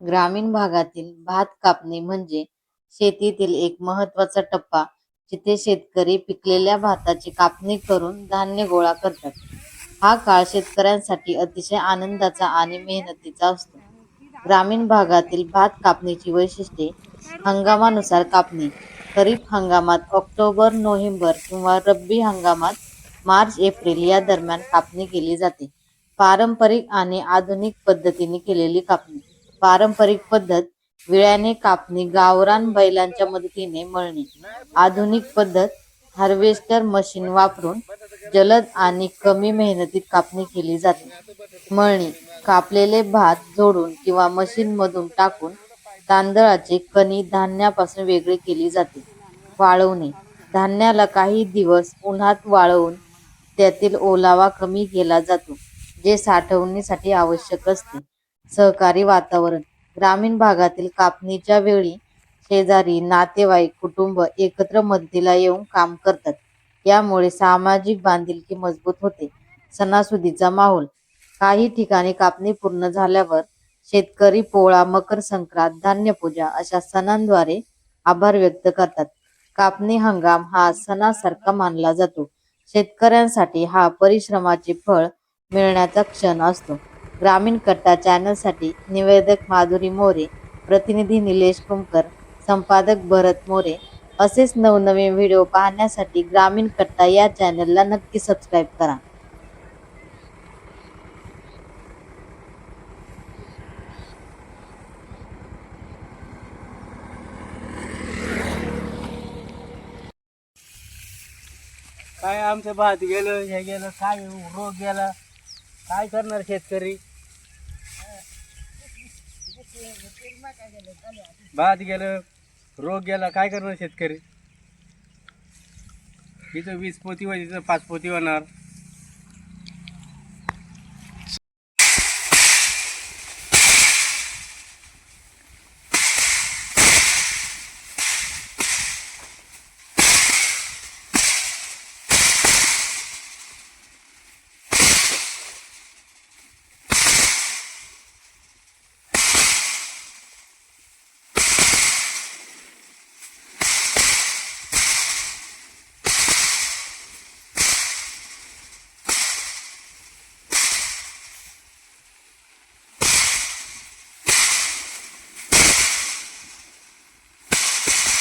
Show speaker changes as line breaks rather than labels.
ग्रामीण भागातील भात कापणी म्हणजे शेतीतील एक महत्त्वाचा टप्पा जिथे शेतकरी पिकलेल्या भाताची कापणी करून धान्य गोळा करतात. हा काळ शेतकऱ्यांसाठी अतिशय आनंदाचा आणि मेहनतीचा असतो. ग्रामीण भागातील भात कापणीची वैशिष्ट्ये हंगामानुसार कापणी खरीप हंगामात ऑक्टोबर नोव्हेंबर किंवा रब्बी हंगामात मार्च एप्रिल या दरम्यान कापणी केली जाते. पारंपरिक आणि आधुनिक पद्धतीने केलेली कापणी पारंपरिक पद्धत विळ्याने कापणी गावरान बैलांच्या मदतीने मळणी आधुनिक पद्धत हार्वेस्टर मशीन वापरून जलद आणि कमी मेहनतीत कापणी केली जाते. मळणी कापलेले भात जोडून किंवा मशीनमधून टाकून तांदळाचे कणी धान्यापासून वेगळे केली जाते. वाळवणे धान्याला काही दिवस उन्हात वाळवून त्यातील ओलावा कमी केला जातो, जे साठवणीसाठी आवश्यक असते. सहकारी वातावरण ग्रामीण भागातील कापणीच्या वेळी शेजारी, नातेवाईक, कुटुंब एकत्र मदतीला येऊन काम करतात. यामुळे सामाजिक बांधिलकी मजबूत होते. सणासुदीचा माहोल काही ठिकाणी कापणी पूर्ण झाल्यावर शेतकरी पोळा, मकर संक्रांत, धान्यपूजा अशा सणांद्वारे आभार व्यक्त करतात. कापणी हंगाम हा सणासारखा मानला जातो. शेतकऱ्यांसाठी हा परिश्रमाचे फळ मिळण्याचा क्षण असतो. ग्रामीण कट्टा चॅनलसाठी निवेदक माधुरी मोरे, प्रतिनिधी निलेश कुमकर, संपादक भरत मोरे. असेच नवनवीन व्हिडिओ पाहण्यासाठी ग्रामीण कट्टा या चॅनलला नक्की सबस्क्राईब करा.
काय आमचं भात गेलं हे गेलं काय रोग गेला काय करणार शेतकरी भात गेलं रोग गेला काय करणार शेतकरी? इथं वीस पोती होती तिथं पाच पोती होणार. you